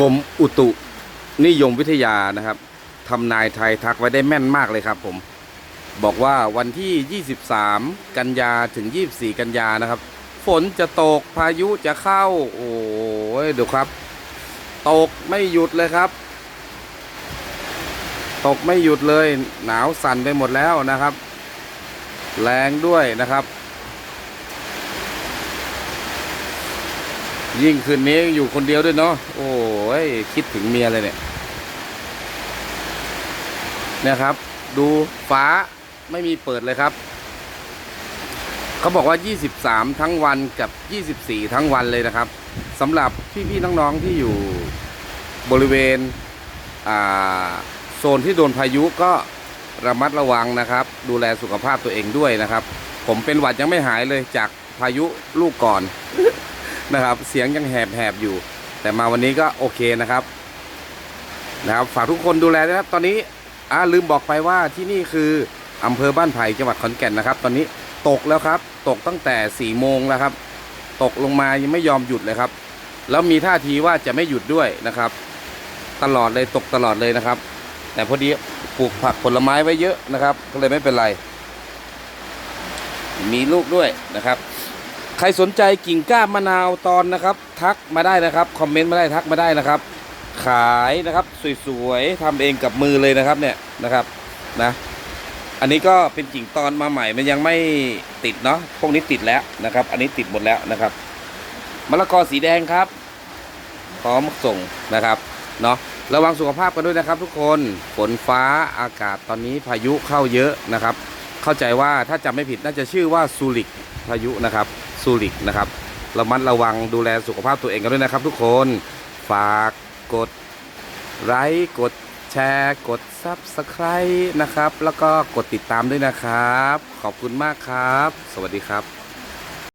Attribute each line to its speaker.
Speaker 1: กรมอุตุนิยมวิทยานะครับทำนายไทยทักไว้ได้แม่นมากเลยครับผม บอกว่าวันที่ 23 กันยาถึง 24 กันยานะครับ ฝนจะตกพายุจะเข้า โอ้ยดูครับ ตกไม่หยุดเลยครับ ตกไม่หยุดเลย หนาวสั่นไปหมดแล้วนะครับ แรงด้วยนะครับ ยิ่งคืนนี้อยู่คนเดียวด้วยเนาะโอ้ยคิดถึงเมียเลยเนี่ยนี่ยครับ ดูฟ้าไม่มีเปิดเลยครับ เขาบอกว่า 23 ทั้งวันกับ 24 ทั้งวันเลยนะครับสำหรับพี่ๆน้องๆที่อยู่บริเวณโซนที่โดนพายุก็ระมัดระวังนะครับ ดูแลสุขภาพตัวเองด้วยนะครับ ผมเป็นหวัดยังไม่หายเลยจากพายุลูกก่อน นะครับ เสียงยังแหบๆอยู่ แต่มาวันนี้ก็โอเคนะครับ นะครับ ฝากทุกคนดูแลนะครับ ตอนนี้อ่าลืมบอกไปว่าที่นี่คืออำเภอบ้านไผ่จังหวัดขอนแก่นนะครับ ตอนนี้ตกแล้วครับ ตกตั้งแต่4ี่โมงแล้วครับ ตกลงมายังไม่ยอมหยุดเลยครับ แล้วมีท่าทีว่าจะไม่หยุดด้วยนะครับ ตลอดเลยตกตลอดเลยนะครับ แต่พอดีปลูกผักผลไม้ไว้เยอะนะครับ ก็เลยไม่เป็นไร มีลูกด้วยนะครับ ใครสนใจกิ่งก้านมะนาวตอนนะครับ ทักมาได้นะครับคอมเมนต์มาได้ทักมาได้นะครับ ขายนะครับสวยๆทำเองกับมือเลยนะครับเนี่ยนะครับนะอันนี้ก็เป็นกิ่งตอนมาใหม่มันยังไม่ติดเนาะพวกนี้ติดแล้วนะครับ อันนี้ติดหมดแล้วนะครับมะละกอสีแดงครับพร้อมส่งนะครับเนาะระวังสุขภาพกันด้วยนะครับ ทุกคนฝนฟ้าอากาศตอนนี้พายุเข้าเยอะนะครับ เข้าใจว่าถ้าจำไม่ผิดน่าจะชื่อว่าซูริกพายุนะครับ ซูริกนะครับระมัดระวังดูแลสุขภาพตัวเองกันด้วยนะครับทุกคนฝากกดไลค์กดแชร์กด Subscribe นะครับ แล้วก็กดติดตามด้วยนะครับ ขอบคุณมากครับ สวัสดีครับ